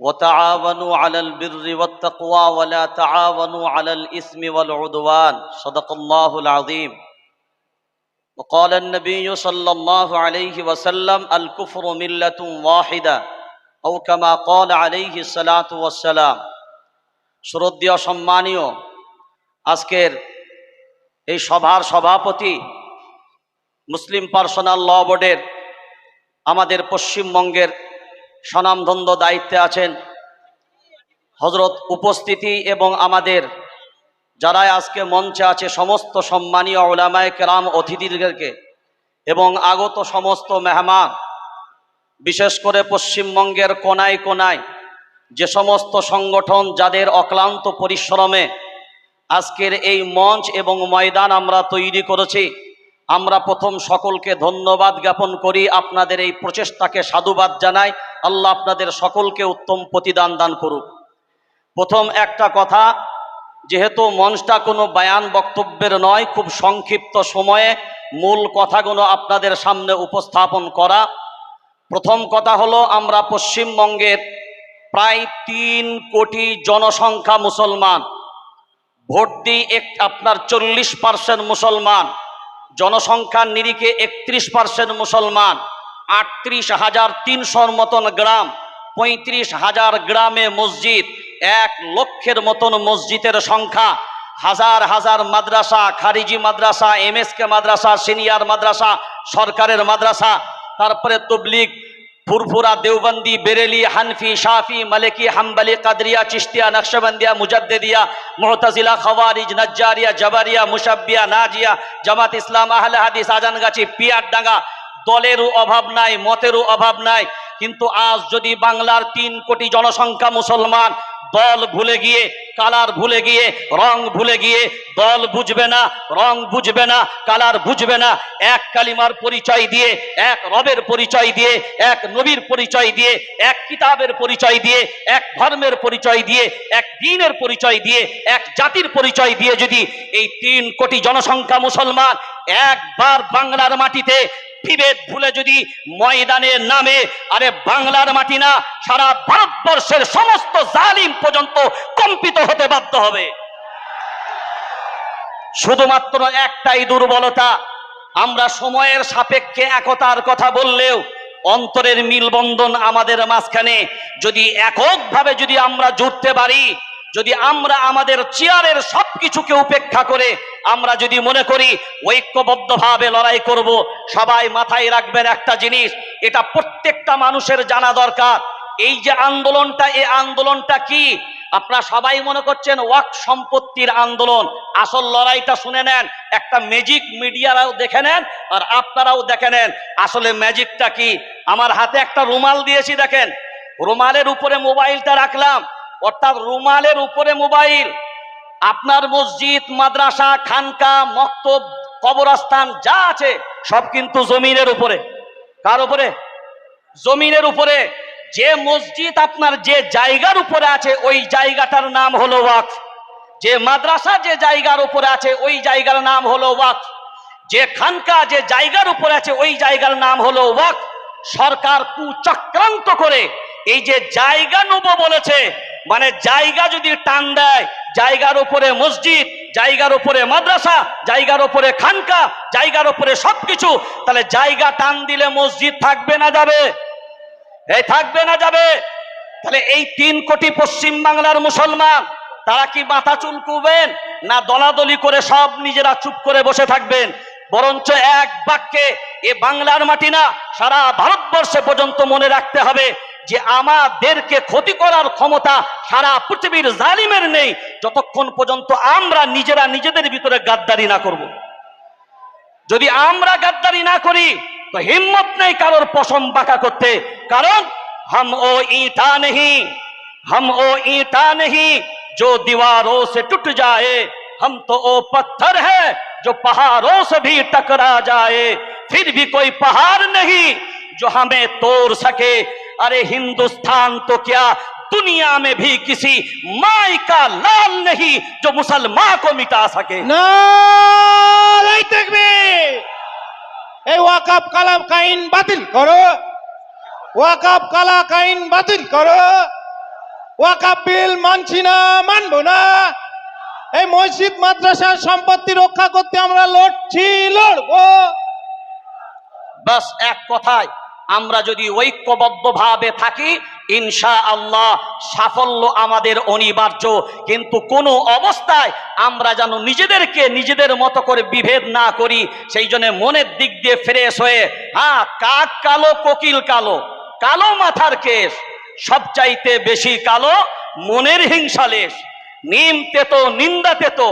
وتعاونوا على البر والتقوى ولا تعاونوا على الإثم والعدوان صدق الله العظيم وقال النبي صلى الله عليه وسلم الكفر ملة واحدة أو كما قال عليه الصلاة والسلام শ্রদ্ধীয় সম্মানীয় আজকের এই সভার সভাপতি মুসলিম পার্সোনাল ল বোর্ডের আমাদের পশ্চিমবঙ্গের স্বনামধন্য দায়িত্বে আছেন হজরত উপস্থিতি এবং আমাদের যারা আজকে মঞ্চে আছে সমস্ত সম্মানীয় ওলামায় কেরাম অতিথিদেরকে এবং আগত সমস্ত মেহমান, বিশেষ করে পশ্চিমবঙ্গের কোনায় কোনায় যে সমস্ত সংগঠন যাদের অক্লান্ত পরিশ্রমে আজকের এই মঞ্চ এবং ময়দান আমরা তৈরি করেছি, আমরা প্রথম সকলকে ধন্যবাদ জ্ঞাপন করি। আপনাদের এই প্রচেষ্টাকে সাধুবাদ জানাই। আল্লাহ আপনাদের সকলকে উত্তম প্রতিদান দান করুক। প্রথম একটা কথা, যেহেতু মঞ্চটা কোনো বায়ান বক্তব্যের নয়, খুব সংক্ষিপ্ত সময়ে মূল কথাগুলো আপনাদের সামনে উপস্থাপন করা। প্রথম কথা হলো, আমরা পশ্চিমবঙ্গের প্রায় তিন কোটি জনসংখ্যা মুসলমান। ভোট দিই এক, আপনার চল্লিশ পার্সেন্ট মুসলমান। জনসংখ্যার নিরিখে একত্রিশ পার্সেন্ট মুসলমান। আটত্রিশ হাজার তিনশোর মতন গ্রাম, পঁয়ত্রিশ হাজার গ্রামে মসজিদ, এক লক্ষের মতন মসজিদের সংখ্যা, হাজার হাজার মাদ্রাসা, খারিজি মাদ্রাসা, এমএসকে মাদ্রাসা, সিনিয়র মাদ্রাসা, সরকারের মাদ্রাসা, তারপরে তবলিগ, ফুরফুরা, দেওবন্দি, বেরেলি, হানফি, শাফি, মালিকি, হাম্বালি, কাদরিয়া চিস্তিয়া নকশবন্দিয়া, মুজাদ্দেদিয়া মুহতাজিলা খওয়ারিজ, নজ্জারিয়া, জবারিয়া মুসাব্বিয়া নাজিয়া, জামাত ইসলাম, আহলে হাদিস, আজানগাছি, পিয়ারডাঙ্গা দলেরও অভাব নাই, মতেরও অভাব নাই। কিন্তু আজ যদি বাংলার তিন কোটি জনসংখ্যা মুসলমান দল ভুলে গিয়ে, কালার ভুলে গিয়ে, রং ভুলে গিয়ে দল বুঝবে না, রং বুঝবে না, কালার বুঝবে না, এক কালিমার পরিচয় দিয়ে, এক রবের পরিচয় দিয়ে, এক নবীর পরিচয় দিয়ে, এক কিতাবের পরিচয় দিয়ে, এক ধর্মের পরিচয় দিয়ে, এক দিনের পরিচয় দিয়ে, এক জাতির পরিচয় দিয়ে যদি এই তিন কোটি জনসংখ্যা মুসলমান একবার বাংলার মাটিতে বিভেদ ভুলে যদি ময়দানে নামে, আরে বাংলার মাটি না, সারা ভারতবর্ষের সমস্ত জালিম পর্যন্ত কম্পিত হতে বাধ্য হবে। শুধুমাত্র একটাই দুর্বলতা, আমরা সময়ের সাপেক্ষে একতার কথা বললেও অন্তরের মিলবন্ধন আমাদের মাঝখানে। যদি এককভাবে যদি আমরা জুটতে পারি যদি আমরা আমাদের চেয়ারের সব কিছুকে উপেক্ষা করে আমরা যদি মনে করি ঐক্যবদ্ধভাবে লড়াই করব, সবাই মাথায় রাখবেন একটা জিনিস, এটা প্রত্যেকটা মানুষের জানা দরকার। এই যে আন্দোলনটা এই আন্দোলনটা কি? আপনারা সবাই মনে করছেন ওয়াক সম্পত্তির আন্দোলন। আসল লড়াইটা শুনে নেন, একটা ম্যাজিক মিডিয়ারাও দেখে নেন আর আপনারাও দেখে নেন। আসলে ম্যাজিকটা কি? আমার হাতে একটা রুমাল দিয়েছি দেখেন। রুমালের উপরে মোবাইলটা রাখলাম। অর্থাৎ রুমালের উপরে মোবাইল, আপনার মসজিদ, মাদ্রাসা, খানকা, মক্তব, কবরস্থান, যা আছে, সব কিন্তু জমিনের উপরে। কার উপরে? জমিনের উপরে। যে মসজিদ আপনার যে জায়গার উপরে আছে, ওই জায়গাটার নাম হলো ওয়াকফ যে মাদ্রাসা যে জায়গার উপরে আছে, ওই জায়গার নাম হলো ওয়াকফ যে খানকা যে জায়গার উপরে আছে, ওই জায়গার নাম হলো ওয়াকফ সরকার কুচক্রান্ত করে, এই যে জায়গা নেব বলেছে মানে জায়গা যদি টান দেয়, জায়গার উপরে মসজিদ, জায়গার উপরে মাদ্রাসা, জায়গার উপরে খানকা, জায়গার উপরে সবকিছু, তাহলে জায়গা টান দিলে মসজিদ থাকবে না যাবে। এই থাকবে না যাবে। তাহলে এই তিন কোটি পশ্চিম বাংলার মুসলমান, তারা কি মাথা চুলকুবেন? না দলাদলি করে সব নিজেরা চুপ করে বসে থাকবেন? বরঞ্চ এক বাক্যে, এ বাংলার মাটি না, সারা ভারতবর্ষে পর্যন্ত মনে রাখতে হবে যে আমাদেরকে ক্ষতি করার ক্ষমতা সারা পৃথিবীর জালিমের নেই যতক্ষণ পর্যন্ত আমরা নিজেরা নিজেদের ভিতরে গাদ্দারি না করব। যদি আমরা গাদ্দারি না করি তো হিম্মত নেই কারোর পশম বাঁকা করতে কারণ हम ओ ईटा नहीं हम ओ ईटा नहीं जो दीवारों से टूट जाए हम तो ओ पत्थर है जो पहाड़ों से भी टकरा जाए फिर भी कोई पहाड़ नहीं जो हमें तोड़ सके अरे हिंदुस्तान तो क्या दुनिया में भी किसी माई का लाल नहीं जो मुसलमान को मिटा सके নারাই থাকবে এই ওয়াকাব কালাম কাইন বাতিল করো ওয়াকাব কালা কাইন বাতিল করো ওয়াকাপ বিল মানছি না মানবো না এই মসজিদ মাদ্রাসার সম্পত্তি রক্ষা করতে আমরা লড়ছি লড়বো বাস এক কথায় আমরা যদি ঐক্যবদ্ধভাবে থাকি ইনশা আল্লাহ সাফল্য আমাদের অনিবার্য। কিন্তু কোনো অবস্থায় আমরা যেন নিজেদেরকে নিজেদের মতো করে বিভেদ না করি, সেই জন্য মনের দিক দিয়ে ফ্রেশ হয়ে হ্যাঁ কাক কালো, কোকিল কালো কালো মাথার কেশ, সবচাইতে বেশি কালো মনের হিংসালেশ নিম তেতো, নিন্দা তেতো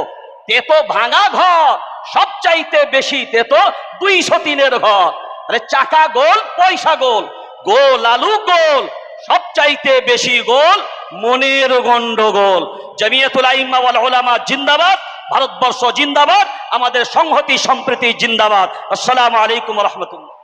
তেতো ভাঙা ঘর, সবচাইতে বেশি তেতো দুইশো তিনের ঘর। আরে চাকা গোল, পয়সা গোল। গোল আলু গোল। সবচাইতে বেশি গোল মনের গন্ডগোল। জমিয়তুল আইম্মা জিন্দাবাদ, ভারতবর্ষ জিন্দাবাদ, আমাদের সংহতি সম্প্রীতি জিন্দাবাদ। আসসালামু আলাইকুম রহমতুল্লাহ।